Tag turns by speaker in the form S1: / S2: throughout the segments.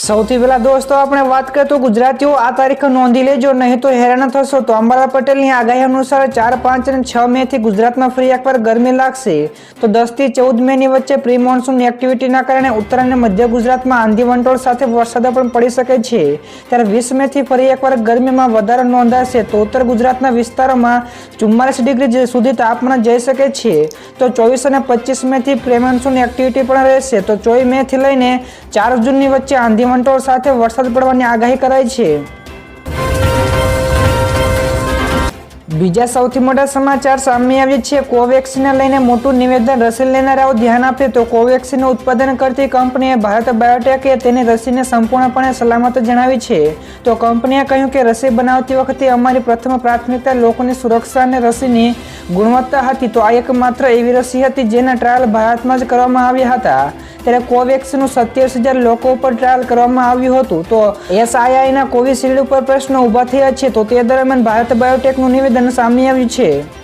S1: સૌથી પહેલા દોસ્તો, આપણે વાત કરીએ તો ગુજરાતીઓ આ તારીખ નોંધી લેજો, નહીં તો હેરાન થશો. તો અંબાલા પટેલની આગાહી અનુસાર ચાર, પાંચ અને છ મે થી ગુજરાતમાં ફરી એકવાર ગરમી લાગશે. તો દસથી ચૌદ મે ની વચ્ચે પ્રી મોન્સૂન એક્ટિવિટીના કારણે ઉત્તર અને મધ્ય ગુજરાતમાં આંધી વંટોળ સાથે વરસાદ પણ પડી શકે છે. ત્યારે વીસ મે થી ફરી એકવાર ગરમીમાં વધારો નોંધાશે તો ઉત્તર ગુજરાતના વિસ્તારોમાં ચુમ્માલીસ ડિગ્રી સુધી તાપમાન જઈ શકે છે. તો ચોવીસ અને પચીસ મે થી પ્રી મોન્સૂન એક્ટિવિટી પણ રહેશે. તો ચોવીસ મે થી લઈને ચાર જૂનની વચ્ચે આંધી વંટોળ સાથે વરસાદ પડવાની આગાહી કરાઈ છે. બીજા સૌથી મોટા સમાચાર સામે આવ્યા છે. કોવેક્સિનને લઈને મોટું નિવેદન રસી લેનારાઓ ધ્યાન આપે તો કોવેક્સિનનું ઉત્પાદન કરતી કંપનીએ ભારત બાયોટેકે તેની રસીને સંપૂર્ણપણે સલામત જણાવી છે. તો કંપનીએ કહ્યું કે રસી બનાવતી વખતે અમારી પ્રથમ પ્રાથમિકતા લોકોની સુરક્ષા અને રસીની ગુણવત્તા હતી. તો આ એકમાત્ર એવી રસી હતી જેના ટ્રાયલ ભારતમાં જ કરવામાં આવ્યા હતા. ત્યારે કોવેક્સનું સત્યાવીસ હજાર લોકો ઉપર ટ્રાયલ કરવામાં આવ્યું હતું. તો એસઆઈઆઈના કોવિશિલ્ડ ઉપર પ્રશ્નો ઊભા થયા છે. તો તે દરમિયાન ભારત બાયોટેકનું નિવેદન સામે આવ્યું છે.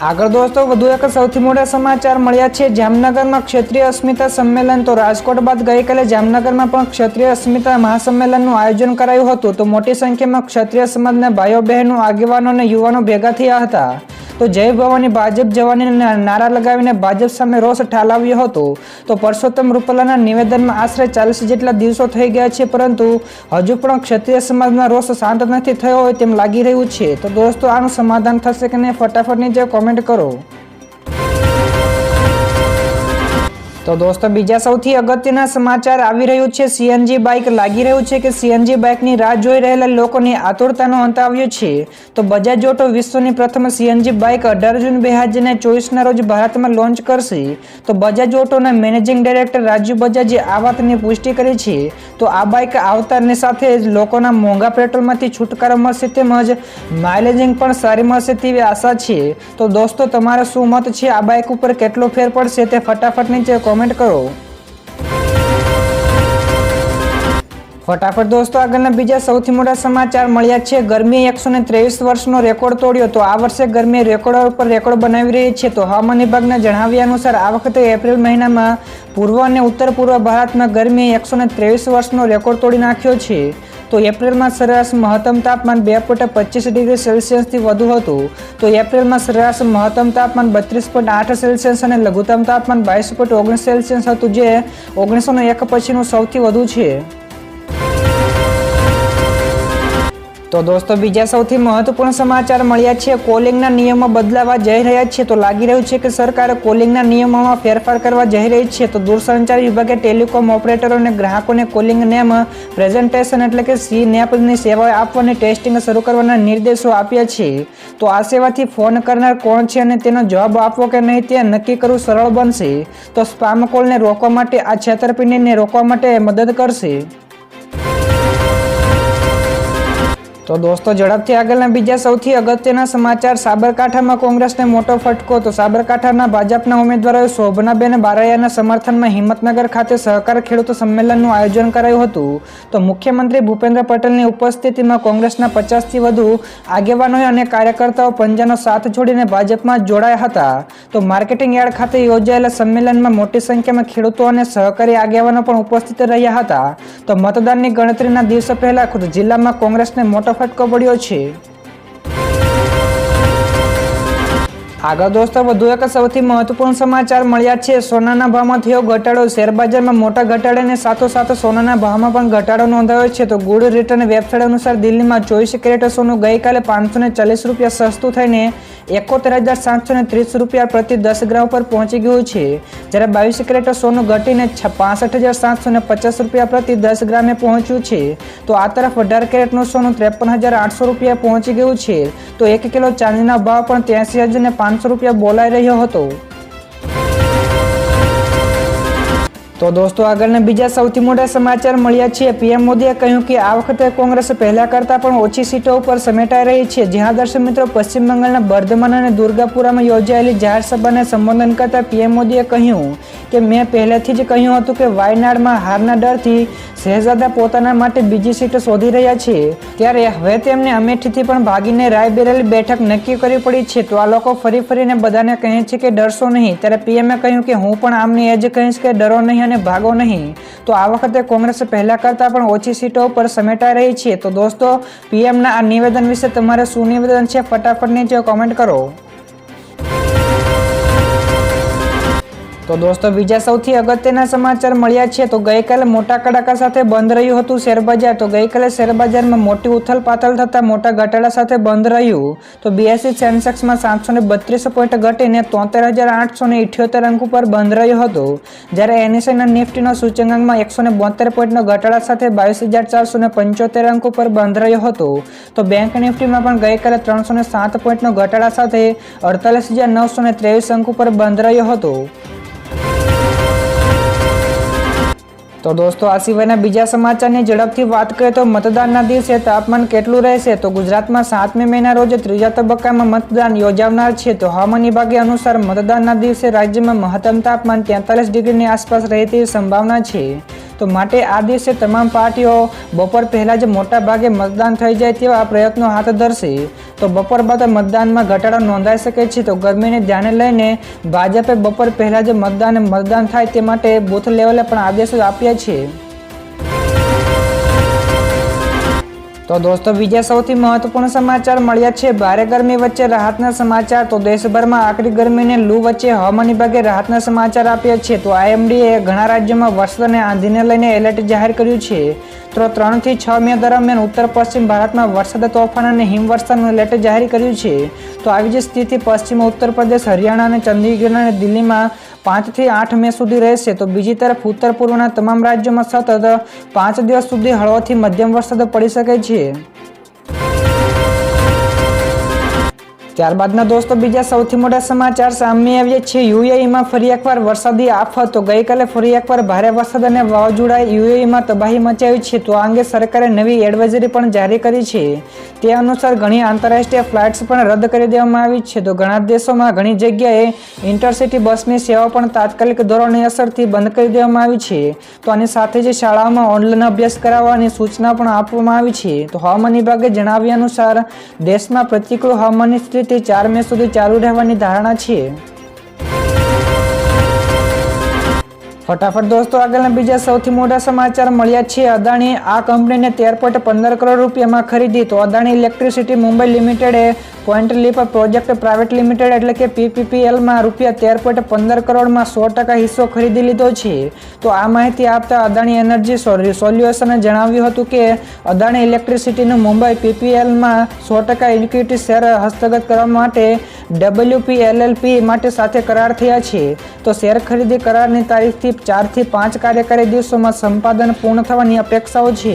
S1: આગળ દોસ્તો, વધુ એક સૌથી મોટા સમાચાર મળ્યા છે. જામનગરમાં ક્ષેત્રીય અસ્મિતા સંમેલન તો રાજકોટ બાદ ગઈકાલે જામનગરમાં પણ ક્ષત્રિય અસ્મિતા મહાસંમેલનનું આયોજન કરાયું હતું. તો મોટી સંખ્યામાં ક્ષત્રિય સમાજના ભાઈઓ બહેનો આગેવાનો અને યુવાનો ભેગા થયા હતા. તો જય ભવાની ભાજપ જવાની નારા લગાવીને ભાજપ સામે રોષ ઠાલવ્યો હતો. તો પરસોત્તમ રૂપાલાના નિવેદનમાં આશરે ચાલીસ જેટલા દિવસો થઈ ગયા છે, પરંતુ હજુ પણ ક્ષત્રિય સમાજમાં રોષ શાંત નથી થયો હોય તેમ લાગી રહ્યું છે. તો દોસ્તો, આનું સમાધાન થશે કે નહીં? ફટાફટ નીચે કોમેન્ટ કરો. તો દોસ્તો, બીજા સૌથી અગત્યના સમાચાર આવી રહ્યું છે. સીએનજી બાઇક લાગી રહ્યું છે કે સીએનજી બાઇકની રાહ જોઈ રહેલા લોકોની આતુરતાનો અંત આવ્યો છે? તો બજાજ ઓટો વિશ્વની પ્રથમ સીએનજી બાઇક અઢાર જૂન બે હજાર ચોવીસના રોજ ભારતમાં લોન્ચ કરશે. તો બજાજ ઓટોના મેનેજિંગ ડાયરેક્ટર રાજીવ બજાજે આ વાતની પુષ્ટિ કરી છે. તો આ બાઇક આવતારની સાથે જ લોકોના મોંઘા પેટ્રોલમાંથી છુટકારો મળશે તેમજ માઇલેજિંગ પણ સારી મળશે તેવી આશા છે. તો દોસ્તો, તમારો શું મત છે? આ બાઇક ઉપર કેટલો ફેર પડશે તે ફટાફટ નીચે કોમેન્ટ કરો. ફટાફટ દોસ્તો, આગળના બીજા સૌથી મોટા સમાચાર મળ્યા છે. ગરમી એકસો ને ત્રેવીસ વર્ષનો રેકોર્ડ તોડ્યો તો આ વર્ષે ગરમી રેકોર્ડ ઉપર રેકોર્ડ બનાવી રહી છે. તો હવામાન વિભાગના જણાવ્યા અનુસાર આ વખતે એપ્રિલ મહિનામાં પૂર્વ અને ઉત્તર પૂર્વ ભારતમાં ગરમીએ એકસો ને ત્રેવીસ વર્ષનો રેકોર્ડ તોડી નાખ્યો છે. તો એપ્રિલમાં સરેરાશ મહત્તમ તાપમાન બે પોઈન્ટ પચીસ ડિગ્રી સેલ્સિયસથી વધુ હતું. તો એપ્રિલમાં સરેરાશ મહત્તમ તાપમાન બત્રીસ પોઈન્ટ આઠ સેલ્સિયસ અને લઘુત્તમ તાપમાન બાવીસ પોઈન્ટ ઓગણીસ સેલ્સિયસ હતું, જે ઓગણીસો એક પછીનું સૌથી વધુ છે. તો દોસ્તો, બીજા સૌથી મહત્વપૂર્ણ સમાચાર મળ્યા છે. કોલિંગના નિયમો બદલાવા જઈ રહ્યા છે. તો લાગી રહ્યું છે કે સરકાર કોલિંગના નિયમોમાં ફેરફાર કરવા જઈ રહી છે. તો દૂરસંચાર વિભાગે ટેલિકોમ ઓપરેટરો અને ગ્રાહકોને કોલિંગ નેમ પ્રેઝન્ટેશન એટલે કે સી નેપની સેવાઓ આપવાની ટેસ્ટિંગ શરૂ કરવાના નિર્દેશો આપ્યા છે. તો આ સેવાથી ફોન કરનાર કોણ છે અને તેનો જવાબ આપવો કે નહીં તે નક્કી કરવું સરળ બનશે. તો સ્પામ કોલને રોકવા માટે આ છેતરપિંડીને રોકવા માટે મદદ કરશે. તો દોસ્તો, ઝડપથી આગળના બીજા સૌથી અગત્યના સમાચાર. સાબરકાંઠામાં કોંગ્રેસને મોટો ફટકો, તો સાબરકાંઠાના ભાજપના ઉમેદવારોએ શોભનાબેન બારૈયાના સમર્થનમાં હિંમતનગર ખાતે સહકાર ખેડૂત સંમેલનનું આયોજન કરાયું હતું. તો મુખ્યમંત્રી ભૂપેન્દ્ર પટેલની ઉપસ્થિતિમાં કોંગ્રેસના પચાસથી વધુ આગેવાનોએ અને કાર્યકર્તાઓ પંજાનો સાથ છોડીને ભાજપમાં જોડાયા હતા. તો માર્કેટિંગ યાર્ડ ખાતે યોજાયેલા સંમેલનમાં મોટી સંખ્યામાં ખેડૂતો અને સહકારી આગેવાનો પણ ઉપસ્થિત રહ્યા હતા. તો મતદાનની ગણતરીના દિવસો પહેલા ખુદ જિલ્લામાં કોંગ્રેસને મોટો ફટકો પડ્યો છે. આગળ દોસ્તો, વધુ એક સૌથી મહત્વપૂર્ણ સમાચાર મળ્યા છે. સોનાના ભાવમાં થયો ઘટાડો. શેરબજારમાં મોટા ઘટાડાને સાથોસાથ સોનાના ભાવમાં પણ ઘટાડો નોંધાયો છે. તો ગુડ રિટર્ન વેબસાઇટ અનુસાર દિલ્હીમાં ચોવીસ કેરેટ સોનું ગઈકાલે પાંચસો ચાલીસ રૂપિયા સસ્તું થઈને એકોતેર હજાર સાતસો ને ત્રીસ રૂપિયા પ્રતિ દસ ગ્રામ પર પહોંચી ગયું છે. જ્યારે બાવીસ કેરેટ સોનું ઘટીને પાસઠ હજાર સાતસો ને પચાસ રૂપિયા પ્રતિ દસ ગ્રામે પહોંચ્યું છે. તો આ તરફ અઢાર કેરેટનું સોનું ત્રેપન હજાર આઠસો રૂપિયા પહોંચી ગયું છે. તો એક કિલો ચાંદીના ભાવ પણ ત્યાંસી હજાર ને પાંચસો રૂપિયા બોલાઈ રહ્યો હતો. તો દોસ્તો, આગળના બીજા સૌથી મોટા સમાચાર મળ્યા છે. પીએમ મોદીએ કહ્યું કે આ વખતે કોંગ્રેસ પહેલા કરતાં પણ ઓછી સીટો ઉપર સમેટાઈ રહી છે. જ્યાં દર્શક મિત્રો, પશ્ચિમ બંગાળના બર્ધમાન અને દુર્ગાપુરામાં યોજાયેલી જાહેર સભાને સંબોધન કરતા પીએમ મોદીએ કહ્યું કે, મેં પહેલેથી જ કહ્યું હતું કે, વાયનાડમાં હારના ડરથી શહેજાદા પોતાના માટે બીજી સીટ શોધી રહ્યા છે. ત્યારે હવે તેમને અમેઠીથી પણ ભાગીને રાયબેરેલી બેઠક નક્કી કરવી પડી છે. તો આ લોકો ફરી ફરીને બધાને કહે છે કે, ડરશો નહીં. ત્યારે પીએમએ કહ્યું કે, હું પણ આમને એ જ કહીશ કે, ડરો નહીં અને ભાગો નહીં. તો આ વખતે કોંગ્રેસ પહેલા કરતાં પણ ઓછી સીટો પર સમેટાઈ રહી છે. તો દોસ્તો, પીએમના આ નિવેદન વિશે તમારે શું નિવેદન છે? ફટાફટ નીચે કોમેન્ટ કરો. તો દોસ્તો, બીજા સૌથી અગત્યના સમાચાર મળ્યા છે. તો ગઈકાલે મોટા કડાકા સાથે બંધ રહ્યું હતું શેરબજાર. તો ગઈકાલે શેરબજારમાં મોટી ઉથલ પાથલ થતાં મોટા ઘટાડા સાથે બંધ રહ્યું. તો બીએસસી સેન્સેક્સમાં સાતસો ને બત્રીસ પોઈન્ટ ઘટીને તોતેર હજાર આઠસો ને ઇઠ્યોતેર અંક ઉપર બંધ રહ્યો હતો. જ્યારે એનએસઆઈના નિફ્ટીનો સૂચકાંકમાં એકસો ને બોતેર પોઈન્ટનો ઘટાડા સાથે બાવીસ હજાર ચારસો ને પંચોતેર અંક ઉપર બંધ રહ્યો હતો. તો બેંક નિફ્ટીમાં પણ ગઈકાલે ત્રણસો ને સાત પોઈન્ટનો ઘટાડા સાથે અડતાલીસ હજાર નવસો ને ત્રેવીસ અંક ઉપર બંધ રહ્યો હતો. તો દોસ્તો, આ સિવાયના બીજા સમાચારની ઝડપથી વાત કરીએ તો મતદાનના દિવસે તાપમાન કેટલું રહેશે? તો ગુજરાતમાં સાતમી મેના રોજ ત્રીજા તબક્કામાં મતદાન યોજાનાર છે. તો હવામાન વિભાગે અનુસાર મતદાનના દિવસે રાજ્યમાં મહત્તમ તાપમાન તેતાલીસ ડિગ્રીની આસપાસ રહે સંભાવના છે. તો માટે આ દિવસે તમામ પાર્ટીઓ બપોર પહેલાં જ મોટા ભાગે મતદાન થઈ જાય તેવા પ્રયત્નો હાથ ધરશે. તો બપોર બાદ મતદાનમાં ઘટાડો નોંધાઈ શકે છે, તો ગરમીને ધ્યાને લઈને ભાજપે બપોર પહેલાં જ મતદાન મતદાન થાય તે માટે બૂથ લેવલે પણ આદેશો આપ્યા છે. તો દોસ્તો, બીજા સૌથી મહત્વપૂર્ણ સમાચાર મળ્યા છે. ભારે ગરમી વચ્ચે રાહતના સમાચાર. તો દેશભરમાં આકરી ગરમીને લૂ વચ્ચે હવામાન વિભાગે રાહતના સમાચાર આપ્યા છે. તો આઈએમડીએ ઘણા રાજ્યોમાં વરસાદ અને આંધીને લઈને એલર્ટ જાહેર કર્યું છે. તો ત્રણથી છ મે દરમિયાન ઉત્તર પશ્ચિમ ભારતમાં વરસાદ, તોફાન અને હિમવર્ષાનું એલર્ટ જાહેર કર્યું છે. તો આવી જ સ્થિતિ પશ્ચિમ ઉત્તર પ્રદેશ હરિયાણા અને ચંદીગઢ અને દિલ્હીમાં પાંચથી આઠ મે સુધી રહેશે. તો બીજી તરફ ઉત્તર પૂર્વના તમામ રાજ્યોમાં સતત પાંચ દિવસ સુધી હળવોથી મધ્યમ વરસાદ પડી શકે છે. Gê. ત્યારબાદના દોસ્તો, બીજા સૌથી મોટા સમાચાર સામે આવ્યા છે. યુએઈમાં ફરી એકવાર વરસાદી આફત. તો ગઈકાલે ફરી એકવાર ભારે વરસાદ અને વાવાઝોડાએ યુએઈમાં તબાહી મચાવી છે. તો આ અંગે સરકારે નવી એડવાઇઝરી પણ જારી કરી છે. તે અનુસાર ઘણી આંતરરાષ્ટ્રીય ફ્લાઇટ્સ પણ રદ કરી દેવામાં આવી છે. તો ઘણા દેશોમાં ઘણી જગ્યાએ ઇન્ટરસિટી બસની સેવા પણ તાત્કાલિક ધોરણની અસરથી બંધ કરી દેવામાં આવી છે. તો આની સાથે જ શાળાઓમાં ઓનલાઈન અભ્યાસ કરાવવાની સૂચના પણ આપવામાં આવી છે. તો હવામાન વિભાગે જણાવ્યા અનુસાર, દેશમાં પ્રતિકૂળ હવામાનની સ્થિતિ ચાર મે સુધી ચાલુ રહેવાની ધારણા છે ફટાફટ દોસ્તો, આગળના બીજા સૌથી મોટા સમાચાર મળ્યા છે. અદાણી આ કંપનીને તેર પોઈન્ટ પંદર કરોડ રૂપિયામાં ખરીદી. તો Adani electricity Mumbai લિમિટેડે point leap project private limited એટલે કે પીપીપીએલમાં રૂપિયા તેર પોઈન્ટ પંદર કરોડમાં સો ટકા હિસ્સો ખરીદી લીધો છે. તો આ માહિતી આપતા અદાણી એનર્જી સોલ્યુશને જણાવ્યું હતું કે અદાણી ઇલેક્ટ્રિસિટીનું મુંબઈ પીપીએલમાં સો ટકા ઇક્વિટી શેર હસ્તગત કરવા માટે ડબલ્યુપી એલએલપી માટે સાથે કરાર થયા છે. તો શેર ખરીદી કરારની તારીખથી ચારથી પાંચ કાર્યકારી દિવસોમાં સંપાદન પૂર્ણ થવાની અપેક્ષાઓ છે.